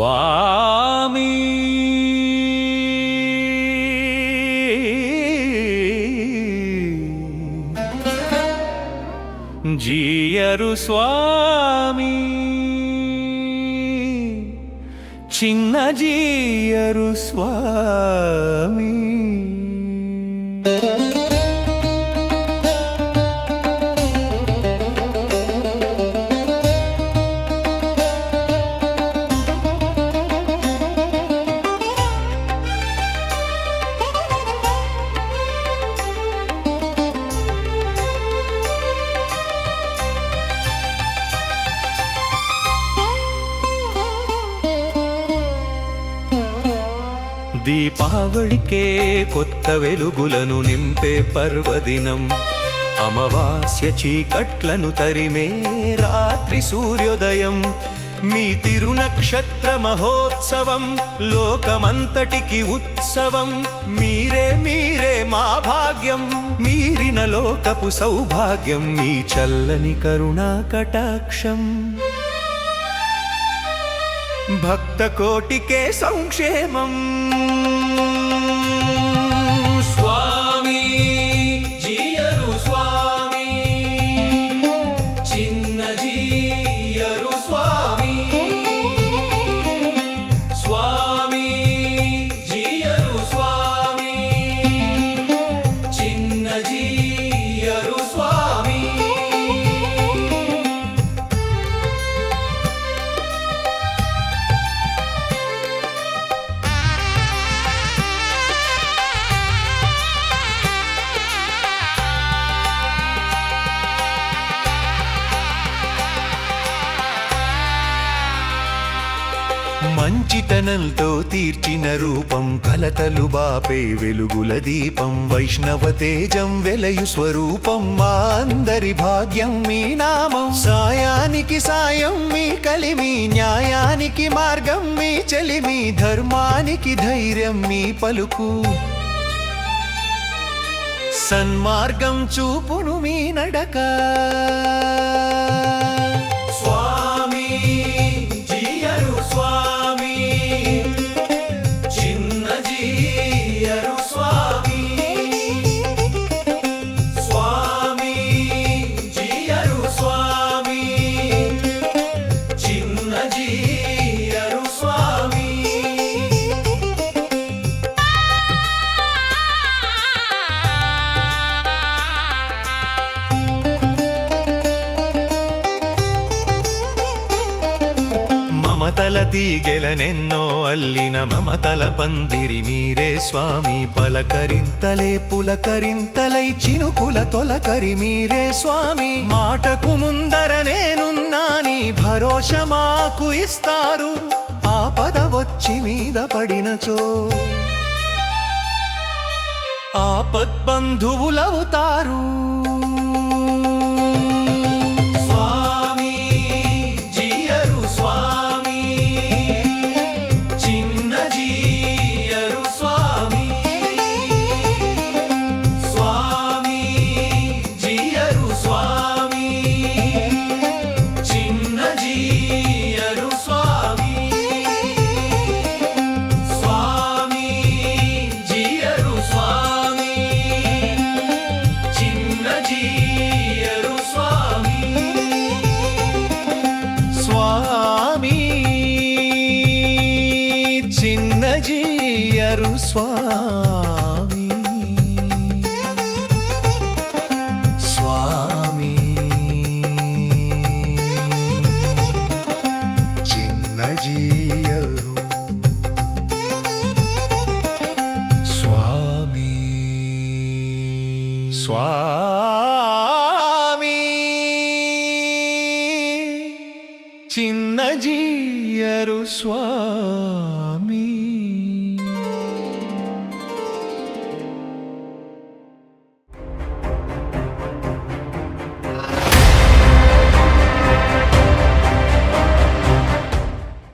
స్వామి. జీయరు స్వామి. చిన్న జీయరు స్వామి. దీపావళికే కొత్త వెలుగులను నింపే పర్వదినం. అమవాస్య చీకట్లను తరిమే రాత్రి సూర్యోదయం. మీ తిరునక్షత్ర మహోత్సవం లోకమంతటికి ఉత్సవం. మీరే మీరే మా భాగ్యం మీరిన లోకపు సౌభాగ్యం మీ చల్లని కరుణా కటాక్షం. భక్త కోటికే సంక్షేమం. చిన్న మంచితనంతో తీర్చిన రూపం కలతలు బాపే వెలుగుల దీపం. వైష్ణవ తేజం వెలయు స్వరూపం మా అందరి భాగ్యం మీ నామం. సాయానికి సాయం మీ కలిమి న్యాయానికి మార్గం మీ చెలిమి ధర్మానికి ధైర్యం మీ పలుకు. సన్మార్గం చూపును మీ నడక. మమతల తీగెలనెన్నో అల్లిన మమతల పందిరి మీరే స్వామి. పలకరింతలే పులకరింతలై చినుకుల తొలకరి మీరే స్వామి. మాటకు ముందర నేనున్నాని భరోష మాకు ఇస్తారు. ఆపద వచ్చి మీద పడినచో ఆపద్బంధువులవుతారు. స్వామి స్వామి. చిన్న జీయరు స్వామి. స్వామి. చిన్న జీయరు స్వామి. స్వామి చిన్న జీయరు స్వామి